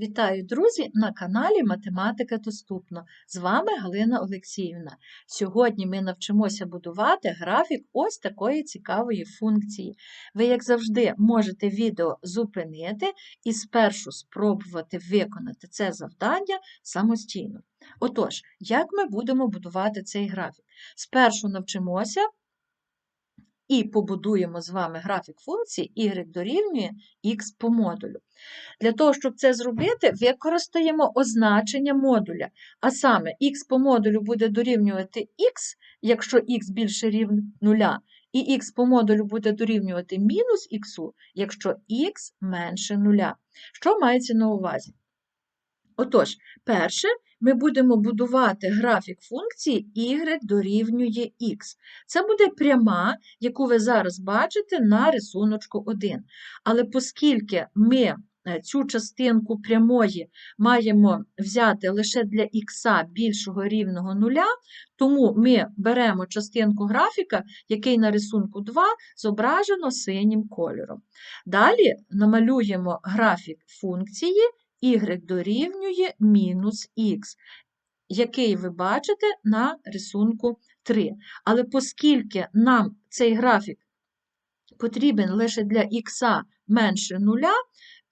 Вітаю, друзі, на каналі Математика Доступно. З вами Галина Олексіївна. Сьогодні ми навчимося будувати графік ось такої цікавої функції. Ви, як завжди, можете відео зупинити і спершу спробувати виконати це завдання самостійно. Отож, як ми будемо будувати цей графік? Спершу навчимося і побудуємо з вами графік функції y дорівнює x по модулю. Для того, щоб це зробити, використаємо означення модуля. А саме x по модулю буде дорівнювати x, якщо x більше рівня 0, і x по модулю буде дорівнювати мінус х, якщо x менше 0. Що мається на увазі? Отож, перше, ми будемо будувати графік функції y дорівнює x. Це буде пряма, яку ви зараз бачите на рисуночку 1. Але оскільки ми е, цю частинку прямої маємо взяти лише для х більшого рівного нуля, тому ми беремо частинку графіка, який на рисунку 2 зображено синім кольором. Далі намалюємо графік функції y дорівнює мінус х, який ви бачите на рисунку 3. Але оскільки нам цей графік потрібен лише для х менше 0,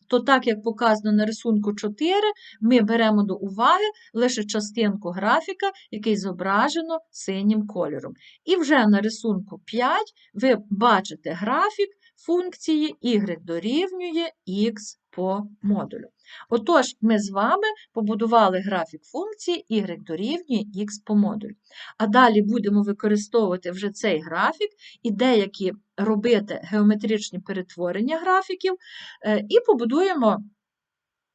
то так, як показано на рисунку 4, ми беремо до уваги лише частинку графіка, який зображено синім кольором. І вже на рисунку 5 ви бачите графік функції y дорівнює x по модулю. Отож, ми з вами побудували графік функції y дорівнює x по модулю. А далі будемо використовувати вже цей графік і деякі робити геометричні перетворення графіків, е, і побудуємо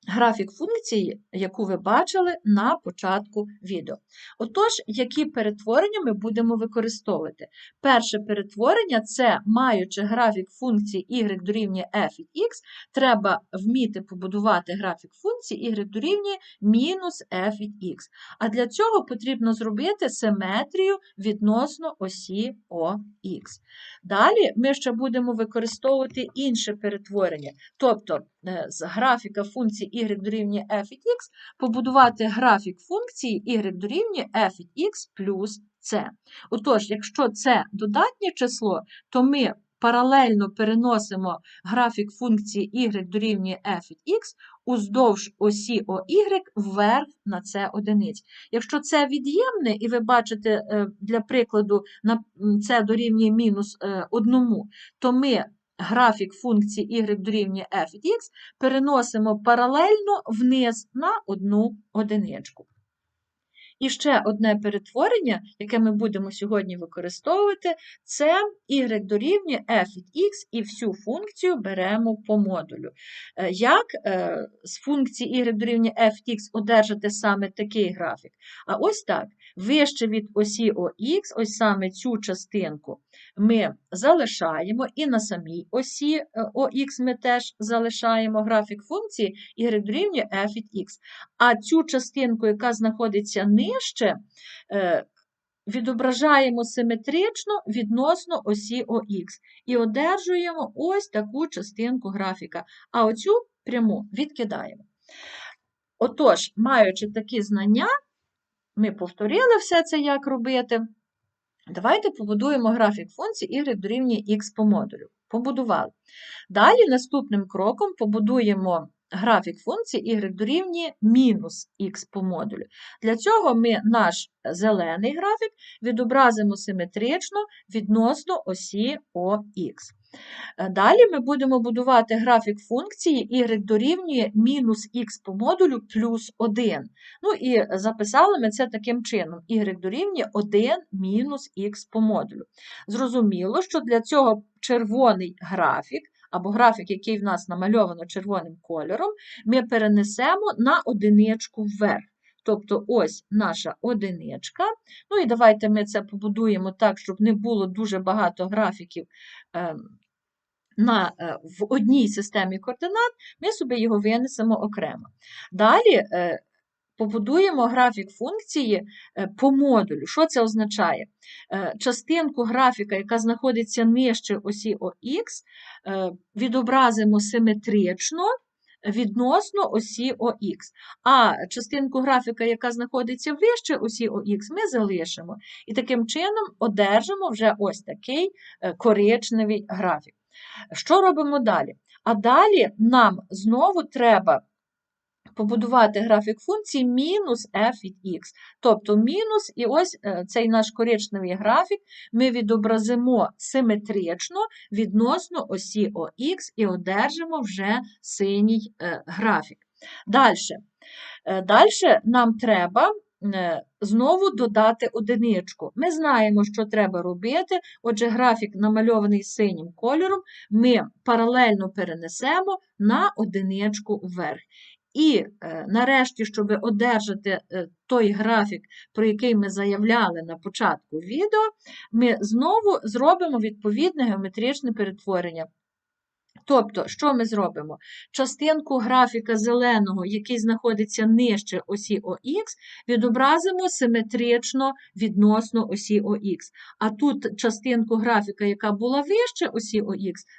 графік функції, яку ви бачили на початку відео. Отож, які перетворення ми будемо використовувати? Перше перетворення це, маючи графік функції y дорівнює f від x, треба вміти побудувати графік функції y дорівнює мінус f від x. А для цього потрібно зробити симетрію відносно осі ОХ. Далі ми ще будемо використовувати інше перетворення, тобто з графіка функції y дорівнює f від x побудувати графік функції y дорівнює f від x плюс c. Отож, якщо це додатнє число, то ми паралельно переносимо графік функції y дорівнює f від x уздовж осі OY вверх на c одиниць. Якщо це від'ємне, і ви бачите, е, для прикладу, це дорівнює мінус 1, е, то ми графік функції y дорівнює f від x переносимо паралельно вниз на одну одиничку. І ще одне перетворення, яке ми будемо сьогодні використовувати, це y дорівнює f від x і всю функцію беремо по модулю. Е, як е, з функції y дорівнює f від x одержати саме такий графік? А ось так. Вище від осі ОХ, ось саме цю частинку ми залишаємо, і на самій осі е, ОХ ми теж залишаємо графік функції y дорівнює f від x. А цю частинку, яка знаходиться нижче, е, відображаємо симетрично відносно осі ОХ і одержуємо ось таку частинку графіка, а оцю пряму відкидаємо. Отож, маючи такі знання, ми повторили все це, як робити. Давайте побудуємо графік функції y дорівнює x по модулю. Побудували. Далі наступним кроком побудуємо графік функції y дорівнює мінус х по модулю. Для цього ми наш зелений графік відобразимо симетрично відносно осі ОХ. Е, далі ми будемо будувати графік функції y дорівнює мінус х по модулю плюс 1. Ну і записали ми це таким чином: y дорівнює 1 мінус х по модулю. Зрозуміло, що для цього червоний графік, або графік, який в нас намальовано червоним кольором, ми перенесемо на одиничку вверх. Тобто ось наша одиничка. Ну і давайте ми це побудуємо так, щоб не було дуже багато графіків ем, на, е, в одній системі координат, ми собі його винесемо окремо. Далі е, побудуємо графік функції е, по модулю. Що це означає? Частинку графіка, яка знаходиться нижче осі ОХ, відобразимо симетрично відносно осі ОХ. А частинку графіка, яка знаходиться вище осі ОХ, ми залишимо. І таким чином одержимо вже ось такий е, коричневий графік. Що робимо далі? А далі нам знову треба побудувати графік функції мінус f від x. Тобто мінус, і ось е, цей наш коричневий графік ми відобразимо симетрично відносно осі ОХ і одержимо вже синій е, графік. Далі. Далі нам треба е, знову додати одиничку. Ми знаємо, що треба робити. Отже, графік, намальований синім кольором, ми паралельно перенесемо на одиничку вверх. І е, нарешті, щоб одержати е, той графік, про який ми заявляли на початку відео, ми знову зробимо відповідне геометричне перетворення. Тобто, що ми зробимо? Частинку графіка зеленого, який знаходиться нижче осі ОХ, відобразимо симетрично відносно осі ОХ. А тут частинку графіка, яка була вище осі ОХ,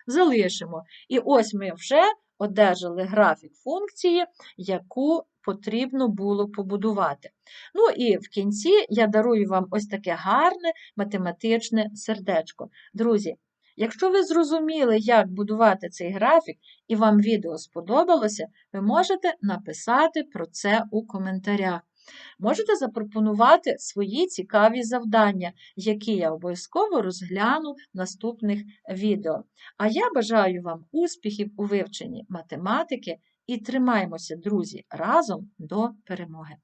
залишимо. І ось ми вже одержали графік функції, яку потрібно було побудувати. Ну і в кінці я дарую вам ось таке гарне математичне сердечко. Друзі, якщо ви зрозуміли, як будувати цей графік, і вам відео сподобалося, ви можете написати про це у коментарях. Можете запропонувати свої цікаві завдання, які я обов'язково розгляну в наступних відео. А я бажаю вам успіхів у вивченні математики і тримаймося, друзі, разом до перемоги!